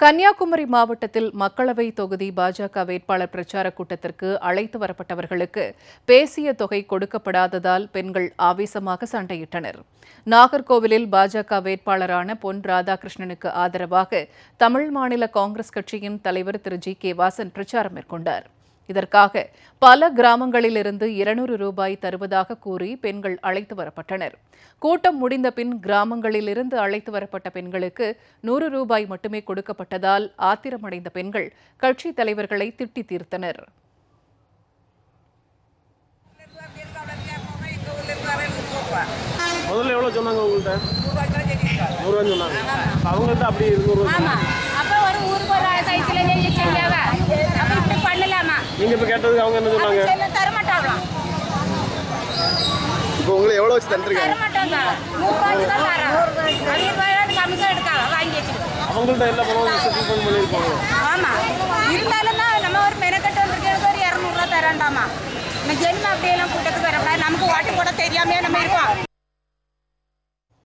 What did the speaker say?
கன்னியாகுமரி மாவட்டத்தில் மக்களவை தொகுதி பாஜக வேட்பாளர் பிரச்சார கூட்டத்திற்கு அழைத்து வரப்பட்டவர்களுக்கு பேசிய தொகை கொடுக்கப்படாததால் பெண்கள் ஆவேசமாக சண்டையிட்டனர். நாகர்கோவிலில் பாஜக வேட்பாளரான பொன் ராதாகிருஷ்ணனுக்கு ஆதரவாக தமிழ் மாநில காங்கிரஸ் கட்சியின் தலைவர் திரு ஜி கே வாசன் பிரச்சாரம் மேற்கொண்டார். இதற்காக பல கிராமங்களிலிருந்து இருநூறு ரூபாய் தருவதாக கூறி பெண்கள் அழைத்து வரப்பட்டனர். கூட்டம் முடிந்த பின் கிராமங்களிலிருந்து அழைத்து வரப்பட்ட பெண்களுக்கு நூறு ரூபாய் மட்டுமே கொடுக்கப்பட்டதால் ஆத்திரமடைந்த பெண்கள் கட்சித் தலைவர்களை திட்டி தீர்த்தனர். முதல்ல எவ்வளோ சொன்னாங்க உங்கள்கிட்ட? நூறுரூவான்னு சொன்னாங்க அவங்கள்ட்ட அப்படி நூறுரூவா நீங்கள் இப்போ கேட்டதுக்கு அவங்க என்ன சொன்னாங்க? தரமாட்டாங்களாம் இப்போ உங்களை எவ்வளோ வச்சு தந்துருக்காங்க? அவங்கள்ட்ட எல்லா பணமும் செட்டில் பண்ணி பண்ணியிருப்பாங்க. ஆமா. இருந்தாலும் தான் நம்ம ஒரு மெனக்கட்டு வந்திருக்கிறது ஒரு இரநூறுவா தரண்டாமா இந்த ஜென்ம அப்படியெல்லாம் கூட்டத்துக்கு வரக்கூடாது. நமக்கு ஓட்டு போட தெரியாமே நம்ம இருக்கோம்.